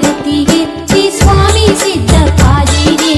హారతి ఇచ్చి స్వామి సిద్ధ కాజిరే